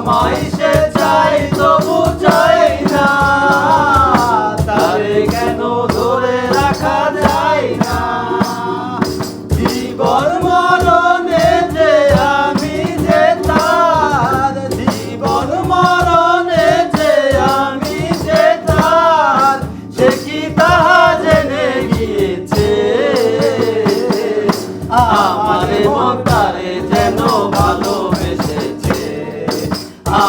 আমায় সে চাই চাই না। তারে কেন ধরে রাখা জীবন মরণে যে আমি জীবন মরণে যে আমি জেনে আমার মন তারে যেন ভালো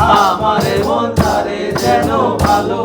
আমারে মন তারে যেন ভালো